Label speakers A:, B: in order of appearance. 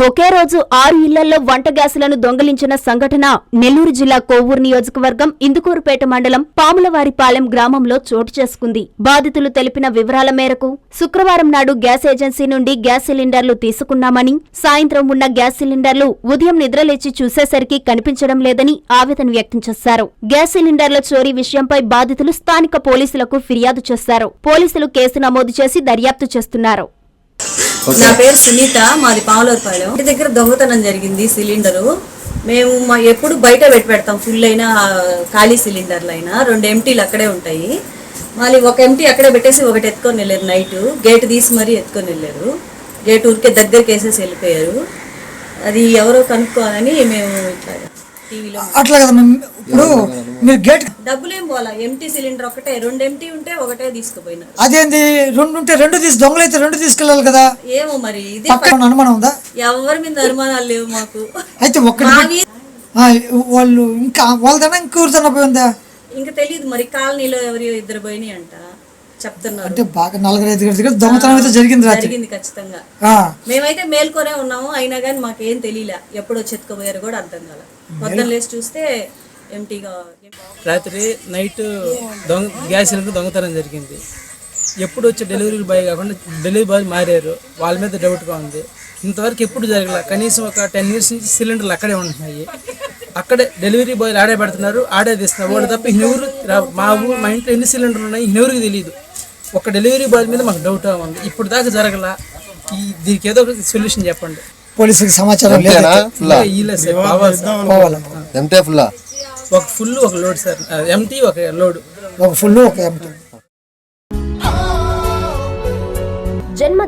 A: ఒకే రోజు ఆరు ఇళ్ళలో వంట గ్యాసులను దొంగిలించిన సంఘటన నెల్లూరు జిల్లా కోవూరు నియోజకవర్గం ఇందుకూరుపేట మండలం పాములవారిపాలెం గ్రామంలో చోటు చేసుకుంది. బాధితులు తెలిపిన వివరాల మేరకు శుక్రవారం నాడు గ్యాస్ ఏజెన్సీ నుండి గ్యాస్ సిలిండర్లు తీసుకున్నామని సాయంత్రం ఉన్న గ్యాస్ సిలిండర్లు ఉదయం నిద్రలేచి చూసేసరికి కనిపించడం లేదని ఆవేదన వ్యక్తం చేశారు. గ్యాస్ సిలిండర్ల చోరీ విషయంపై బాధితులు స్థానిక పోలీసులకు ఫిర్యాదు చేశారు. పోలీసులు కేసు నమోదు చేసి దర్యాప్తు చేస్తున్నారు.
B: నా పేరు సునీత మాది పావులూరుపాలెం. ఇంటి దగ్గర దొంగతనం జరిగింది సిలిండరు. మేము మా ఎప్పుడు బయట పెట్టి పెడతాం ఫుల్ అయినా ఖాళీ సిలిండర్లు అయినా రెండు ఎంటీలు అక్కడే ఉంటాయి. మళ్ళీ ఒక ఎంటీ అక్కడే పెట్టేసి ఒకటి ఎత్తుకొని వెళ్ళారు నైట్. గేట్ తీసి మరీ ఎత్తుకొని వెళ్ళారు. గేట్ ఊరికే దగ్గరికి వేసేసి వెళ్ళిపోయారు. అది ఎవరో కనుక్కోవాలని మేము ఇట్లా
C: అట్లా కదా మేము ఇప్పుడు మీరు గేట్
B: డబ్బులేం పోలా ఎంటీ సిలిండర్ ఒకటే రెండు ఎంటీ ఉంటే ఒకటే తీసుకుపోయినారు.
C: అదేంది? రెండు ఉంటే రెండు తీసి దొంగలైతే రెండు తీసుకెళ్ళాలి కదా.
B: ఏమో మరి ఇది
C: పక్కన అనుమానం ఉందా?
B: ఎవరి మీద అనుమానాలు లేవు మాకు.
C: అయితే ఒక్కటి ఆ, వాళ్ళు ఇంకా వాళ్ళదన్నా ఇంకొకరిదన్నా పోయిందా
B: ఇంకా తెలియదు మరి కాలనీలో ఎవరి ఇద్దరు పోయినాయి అంట. చెప్తున్నారు.
C: అంటే బాగా నలుగురు ఐదుగురు దగ్గర దొంగతనం అయితే జరిగింది
B: జరిగింది ఖచ్చితంగా.
C: ఆ,
B: మేమైతే మేల్కొనే ఉన్నాము అయినా కానీ మాకేం తెలియలే ఎప్పుడు వచ్చి ఎత్తుకుపోయారు కూడా అర్థం కాల. పొద్దున్న లేచి చూస్తే ఎంటీగా
D: రాత్రి నైట్ దొంగ గ్యాస్ సిలిండర్ దొంగతనం జరిగింది. ఎప్పుడు వచ్చే డెలివరీ బాయ్ కాకుండా డెలివరీ బాయ్ మారారు. వాళ్ళ మీద డౌట్గా ఉంది. ఇంతవరకు ఎప్పుడు జరగల? కనీసం ఒక టెన్ ఇయర్స్ నుంచి సిలిండర్లు అక్కడే ఉంటున్నాయి. అక్కడే డెలివరీ బాయ్లు ఆడే పెడుతున్నారు ఆడే తీస్తున్నారు. వాళ్ళు తప్ప ఇన్నెవరు రా- మా ఊరు మా ఇంట్లో ఎన్ని సిలిండర్లు ఉన్నాయి ఇన్నెవరికి తెలియదు ఒక డెలివరీ బాయ్ మీద మాకు డౌట్ ఉంది. ఇప్పుడు దాకా జరగల? ఈ దీనికి ఏదో ఒక సొల్యూషన్ చెప్పండి.
C: పోలీసులకు సమాచారం
D: ఒక ఫుల్ ఒక లోడ్ సార్. ఎంటీ ఒక లోడ్
C: ఒక ఫుల్ ఒక ఎంటీ